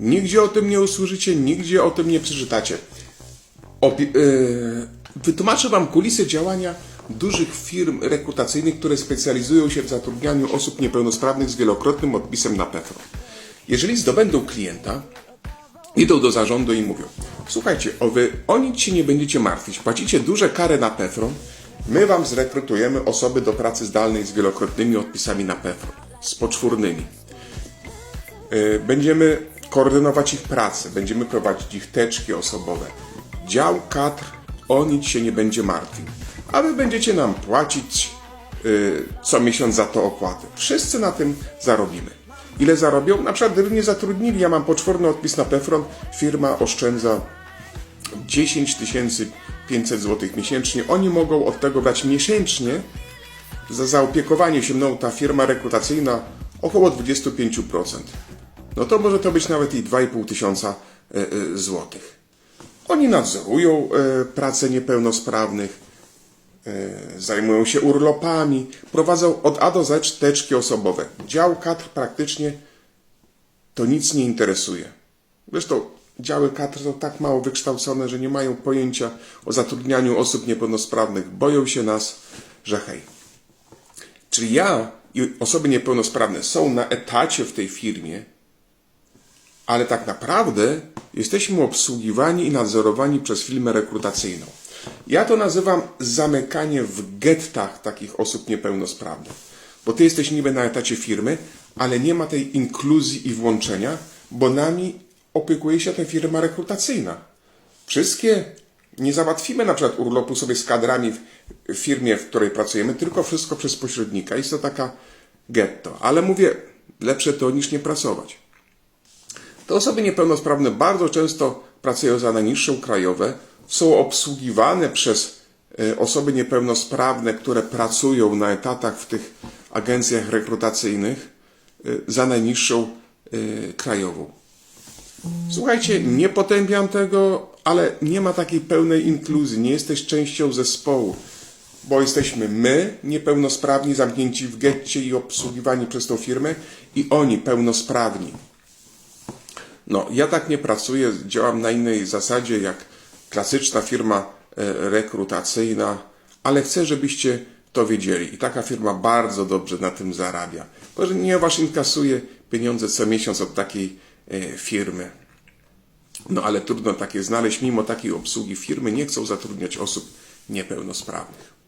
Nigdzie o tym nie usłyszycie, nigdzie o tym nie przeczytacie. Opi- yy, wytłumaczę Wam kulisy działania dużych firm rekrutacyjnych, które specjalizują się w zatrudnianiu osób niepełnosprawnych z wielokrotnym odpisem na PEFRO. Jeżeli zdobędą klienta, idą do zarządu i mówią: Słuchajcie, o, wy o nic się nie będziecie martwić, płacicie duże kary na PEFRO, my Wam zrekrutujemy osoby do pracy zdalnej z wielokrotnymi odpisami na PEFRO, z poczwórnymi. Y, Będziemy koordynować ich pracę, będziemy prowadzić ich teczki osobowe. Dział kadr o nic się nie będzie martwił. A wy będziecie nam płacić y, co miesiąc za to opłaty. Wszyscy na tym zarobimy. Ile zarobią? Na przykład gdyby mnie zatrudnili, ja mam poczwórny odpis na Pefron, firma oszczędza 10 500 zł miesięcznie. Oni mogą od tego brać miesięcznie za zaopiekowanie się mną ta firma rekrutacyjna około 25%. No to może to być nawet i 2,5 tysiąca e, e, złotych. Oni nadzorują e, pracę niepełnosprawnych, zajmują się urlopami, prowadzą od A do Z teczki osobowe. Dział kadr praktycznie to nic nie interesuje. Zresztą działy kadr są tak mało wykształcone, że nie mają pojęcia o zatrudnianiu osób niepełnosprawnych. Boją się nas, że hej. Czyli ja i osoby niepełnosprawne są na etacie w tej firmie, ale tak naprawdę jesteśmy obsługiwani i nadzorowani przez firmę rekrutacyjną. Ja to nazywam zamykanie w gettach takich osób niepełnosprawnych. Bo ty jesteś niby na etacie firmy, ale nie ma tej inkluzji i włączenia, bo nami opiekuje się ta firma rekrutacyjna. Wszystkie, nie załatwimy na przykład urlopu sobie z kadrami w firmie, w której pracujemy, tylko wszystko przez pośrednika. Jest to taka getto. Ale mówię, lepsze to niż nie pracować. Te osoby niepełnosprawne bardzo często pracują za najniższą krajowe, są obsługiwane przez e, osoby niepełnosprawne, które pracują na etatach w tych agencjach rekrutacyjnych e, za najniższą e, krajową. Słuchajcie, nie potępiam tego, ale nie ma takiej pełnej inkluzji, nie jesteś częścią zespołu, bo jesteśmy my, niepełnosprawni, zamknięci w getcie i obsługiwani przez tą firmę, i oni, pełnosprawni. No, ja tak nie pracuję, działam na innej zasadzie jak klasyczna firma e, rekrutacyjna, ale chcę, żebyście to wiedzieli. I taka firma bardzo dobrze na tym zarabia, ponieważ inkasuje pieniądze co miesiąc od takiej e, firmy. No ale trudno takie znaleźć, mimo takiej obsługi firmy nie chcą zatrudniać osób niepełnosprawnych.